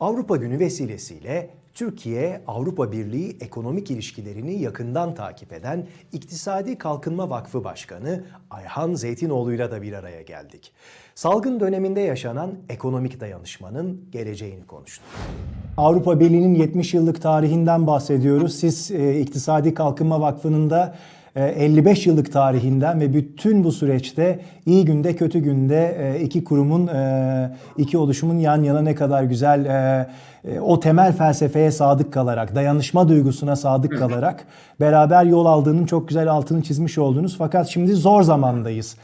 Avrupa Günü vesilesiyle Türkiye Avrupa Birliği ekonomik ilişkilerini yakından takip eden İktisadi Kalkınma Vakfı Başkanı Ayhan Zeytinoğlu'yla da bir araya geldik. Salgın döneminde yaşanan ekonomik dayanışmanın geleceğini konuştuk. Avrupa Birliği'nin 70 yıllık tarihinden bahsediyoruz. Siz e, İktisadi Kalkınma Vakfı'nın da 55 yıllık tarihinden ve bütün bu süreçte iyi günde kötü günde e, iki kurumun e, iki oluşumun yan yana ne kadar güzel e, e, o temel felsefeye sadık kalarak dayanışma duygusuna sadık kalarak beraber yol aldığının çok güzel altını çizmiş oldunuz. Fakat şimdi zor zamandayız.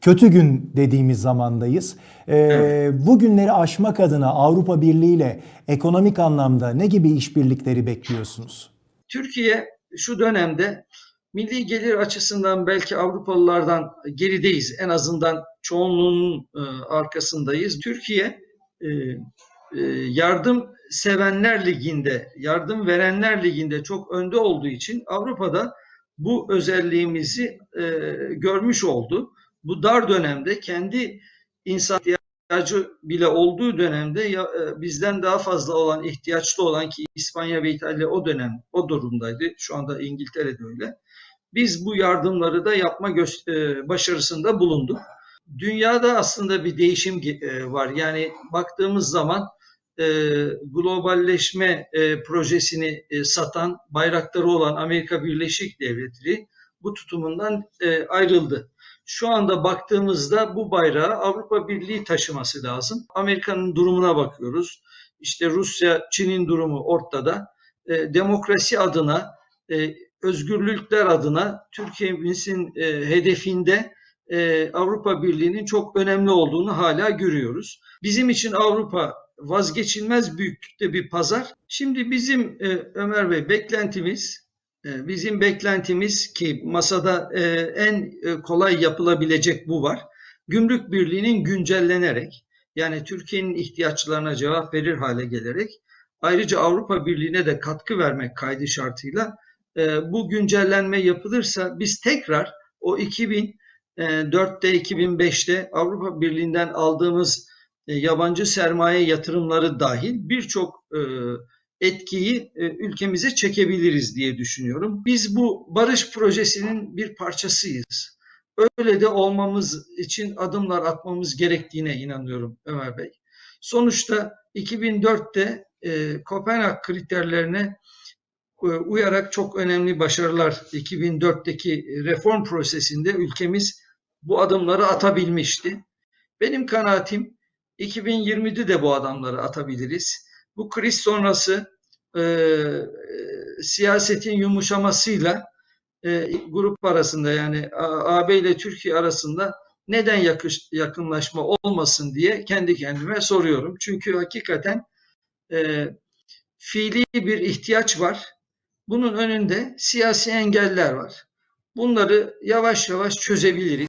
Kötü gün dediğimiz zamandayız. E, bu günleri aşmak adına Avrupa Birliği ile ekonomik anlamda ne gibi işbirlikleri bekliyorsunuz? Türkiye şu dönemde milli gelir açısından belki Avrupalılardan gerideyiz. En azından çoğunluğunun e, arkasındayız. Türkiye e, e, yardım sevenler liginde, yardım verenler liginde çok önde olduğu için Avrupa'da bu özelliğimizi görmüş oldu. Bu dar dönemde kendi insan ihtiyacı bile olduğu dönemde ya, bizden daha fazla olan, ihtiyaçlı olan ki İspanya ve İtalya o dönem o durumdaydı. Şu anda İngiltere de öyle. Biz bu yardımları da yapma e, başarısında bulunduk. Dünyada aslında bir değişim e, var. Yani baktığımız zaman e, globalleşme projesini satan, bayrakları olan Amerika Birleşik Devletleri bu tutumundan ayrıldı. Şu anda baktığımızda bu bayrağı Avrupa Birliği taşıması lazım. Amerika'nın durumuna bakıyoruz. İşte Rusya, Çin'in durumu ortada. Demokrasi adına, özgürlükler adına Türkiye'mizin e, hedefinde e, Avrupa Birliği'nin çok önemli olduğunu hala görüyoruz. Bizim için Avrupa vazgeçilmez büyüklükte bir pazar. Şimdi bizim e, Ömer Bey beklentimiz e, Bizim beklentimiz ki masada e, en e, kolay yapılabilecek bu var. Gümrük Birliği'nin güncellenerek yani Türkiye'nin ihtiyaçlarına cevap verir hale gelerek ayrıca Avrupa Birliği'ne de katkı vermek kaydı şartıyla e, bu güncellenme yapılırsa biz tekrar o 2004'te 2005'te Avrupa Birliği'nden aldığımız e, yabancı sermaye yatırımları dahil birçok e, etkiyi e, ülkemize çekebiliriz diye düşünüyorum. Biz bu barış projesinin bir parçasıyız. Öyle de olmamız için adımlar atmamız gerektiğine inanıyorum Ömer Bey. Sonuçta 2004'te e, Kopenhag kriterlerine e, uyarak çok önemli başarılar 2004'teki reform prosesinde ülkemiz bu adımları atabilmişti. Benim kanaatim 2020'de de bu adımları atabiliriz. Bu kriz sonrası e, siyasetin yumuşamasıyla e, grup arasında yani AB ile Türkiye arasında neden yakış, yakınlaşma olmasın diye kendi kendime soruyorum. Çünkü hakikaten e, fiili bir ihtiyaç var. Bunun önünde siyasi engeller var. Bunları yavaş yavaş çözebiliriz.